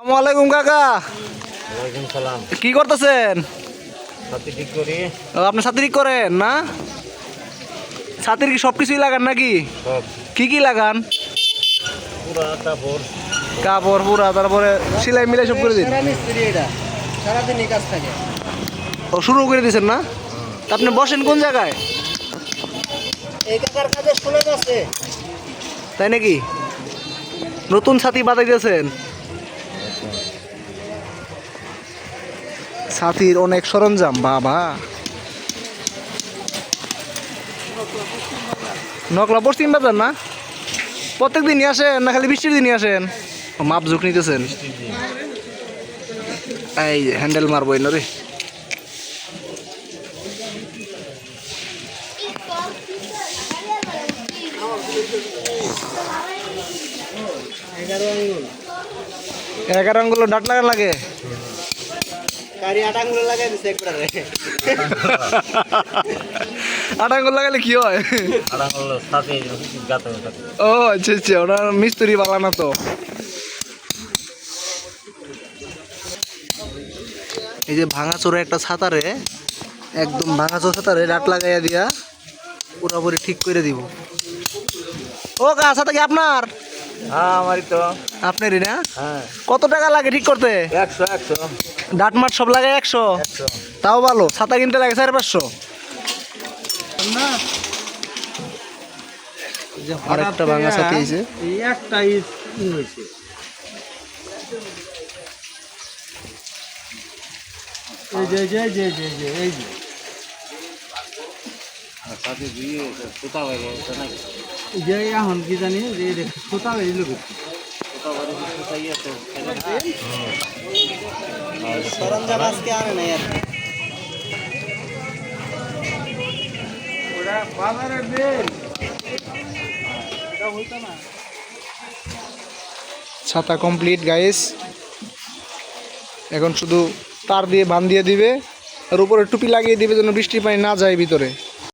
আসসালামু আলাইকুম কাকা। কি করতেছেন? সাথে ঠিক করি। আপনি ছাত্রী করেন না? ছাত্রীর কি সব কিছুই লাগান নাকি? কি কি লাগান? কাপড়। পুরা তারপরে সেলাই মিলাই সব করে দিন। ও শুরু করে দিয়েছেন না? তা আপনি বসেন কোন জায়গায়? তাই নাকি? নতুন ছাতি বাতাই দিয়েছেন ছাতির অনেক সরঞ্জাম, বাবা। নকলা পশ্চিম বাজার না? প্রত্যেক দিনই আসেন না, খালি বৃষ্টির দিনই আসেন? মাপ ঝুঁক নিতেছেন। এই হ্যান্ডেল মারবো এনে রে এগারো আঙ্গুল। ডাট লাগান লাগে? গাড়ি আট লাগাই দিছে একবারে। আট লাগালে কি হয়? আড়া সাথে গাতে ও আচ্ছা আচ্ছা মিস্ত্রি বালানা তো। এই যে ভাঙা চোরা একটা ছাতারে একদম ভাঙা চোরা ছাতারে রাট লাগাইয়া দিয়া পুরোপুরি ঠিক করে দিব। ও কা ছাতা কি আপনার? হ্যাঁ আমারই তো। আপনারই না? হ্যাঁ। কত টাকা লাগে ঠিক করতে? একশো একশো। ডাট মাট সব লাগে একশো? তাও ভালো। ছাতা কিনতে লাগে সাড়ে পাঁচশো? আর ভাঙা ছাতি আছে এই হয়েছে। এই যে যে যে যে যে এই যে। সাথে দিয়ে সুতা হয়ে গেছে নাকি? যে এখন কি জানি যে দেখ সুতা এই লোক সুতা বাড়ি সুতাই আছে সরঞ্জাম আজকে আনে নাই আর ওরা বাজারে বেল ছাতা কমপ্লিট গাইস এখন শুধু তার দিয়ে বান দিয়ে দিবে আর উপরে টুপি লাগিয়ে দিবে যেন বৃষ্টির পানি না যায় ভিতরে।